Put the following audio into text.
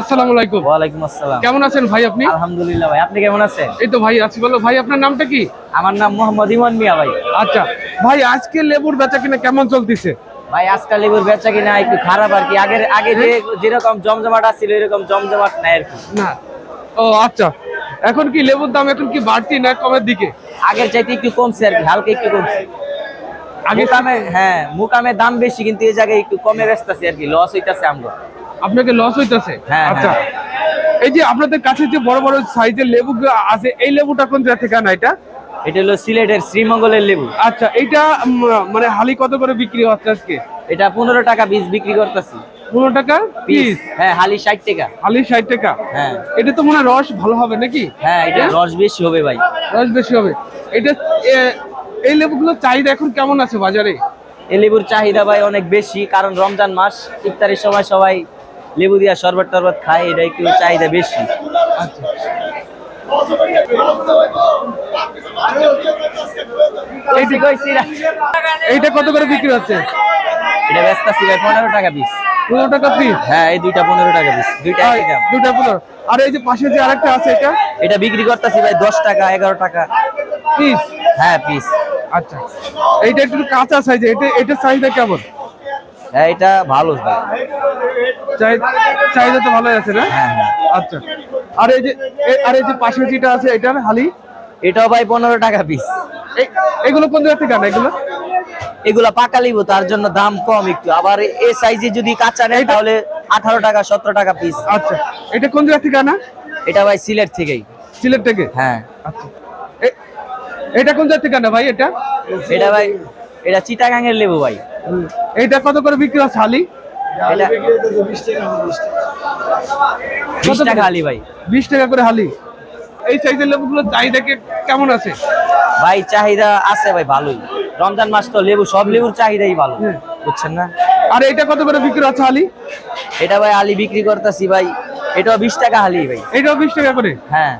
আসসালামু আলাইকুম। ওয়ালাইকুম আসসালাম। কেমন আছেন ভাই আপনি? আলহামদুলিল্লাহ ভাই আপনি কেমন আছেন? এই তো ভাই আছি বলো ভাই আপনার নামটা কি? আমার নাম মোহাম্মদ ইমন মিয়া ভাই। আচ্ছা। ভাই আজকে লেবুর বেচা কিনা কেমন চলতেছে? ভাই আজকাল লেবুর বেচা কিনা একটু খারাপ আর কি। আগের আগে যে যেরকম জমজমাট ছিল এরকম জমজমাট নাই আর কি। না। ও আচ্ছা। এখন কি লেবুর দাম এখন কি বাড়তি না কমের দিকে? আগের চাইতে একটু কমছে আর কি হালকা একটু কমছে। আগে মুকামে হ্যাঁ মুকামে দাম বেশি কিন্তু এই জায়গায় একটু কমে বেচতেছে আর কি লস হইতাছে আমরা আপনাকে লস হইতাছে? হ্যাঁ, আচ্ছা। এই যে আপনাদের কাছে যে বড় বড় সাইজের লেবু আছে এই লেবুটা কোন জায়গা থেকে আনা এটা? এটা হলো সিলেটের শ্রীমঙ্গলের লেবু। আচ্ছা এটা মানে হালি কত করে বিক্রি হচ্ছে আজকে? এটা পনেরো টাকা বীজ বিক্রি করতেছি। পনেরো টাকা পিস হ্যাঁ হালি ষাট টাকা। হালি ষাট টাকা? হ্যাঁ। এটা তো মনে হয় রস ভালো হবে নাকি? হ্যাঁ এটা রস বেশি হবে ভাই। রস বেশি হবে। এটা এই লেবুগুলোর চাহিদা এখন কেমন আছে বাজারে? এই লেবুর চাহিদা ভাই অনেক বেশি কারণ রমজান মাস ইফতারের সময় সবাই লেবু দিয়া শরবত টরবত খায় এটা একটু চাহিদা বেশি। এইটা কত করে বিক্রি হচ্ছে? এটা ব্যস্ত ছিল পনেরো টাকা পিস পনেরো টাকা পিস হ্যাঁ এই দুইটা পনেরো টাকা পিস দুইটা দাম। পনেরো। আর এই যে পাশে যে আরেকটা আছে এটা? এটা বিক্রি করতেছি ভাই দশ টাকা এগারো টাকা। পিস হ্যাঁ পিস আচ্ছা। এইটা একটু কাঁচা সাইজ এটা এটার চাহিদা কেমন? হ্যাঁ এটা ভালো চাহিদা তো ভালোই আছে না? হ্যাঁ হ্যাঁ। আচ্ছা। আর এই যে আর এই যে পাশে যেটা আছে এটার হালি? এটাও ভাই পনেরো টাকা পিস এই- এগুলো কোন জায়গা থেকে আনা? এগুলো? এগুলা পাকা লিবু তার জন্য দাম কম একটু। আবার এ সাইজে যদি কাঁচা নেয় তাহলে আঠারো টাকা সতেরো টাকা পিস আচ্ছা। এটা কোন জায়গা থেকে আনা? এটা ভাই সিলেট থেকেই। সিলেট থেকে? হ্যাঁ। আচ্ছা। এটা কোন জায়গা থেকে আনা ভাই এটা? এটা ভাই এটা চিটাগাং এর লেবু ভাই। এইটা কত করে বিক্রি হচ্ছে হালি? বিশ টাকা আলি ভাই। বিশ টাকা করে হালি। এই সাইজের লেবুগুলোর চাহিদা কে- কেমন আছে? ভাই চাহিদা আছে ভাই ভালোই। রমজান মাস তো লেবু সব লেবুর চাহিদাই ভালো বুঝছেন না? আর এটা কত করে বিক্রি হচ্ছে হালি? এটা ভাই আলি বিক্রি করতেছি ভাই এটাও বিশ টাকা হালি ভাই। এটাও বিশ টাকা করে? হ্যাঁ।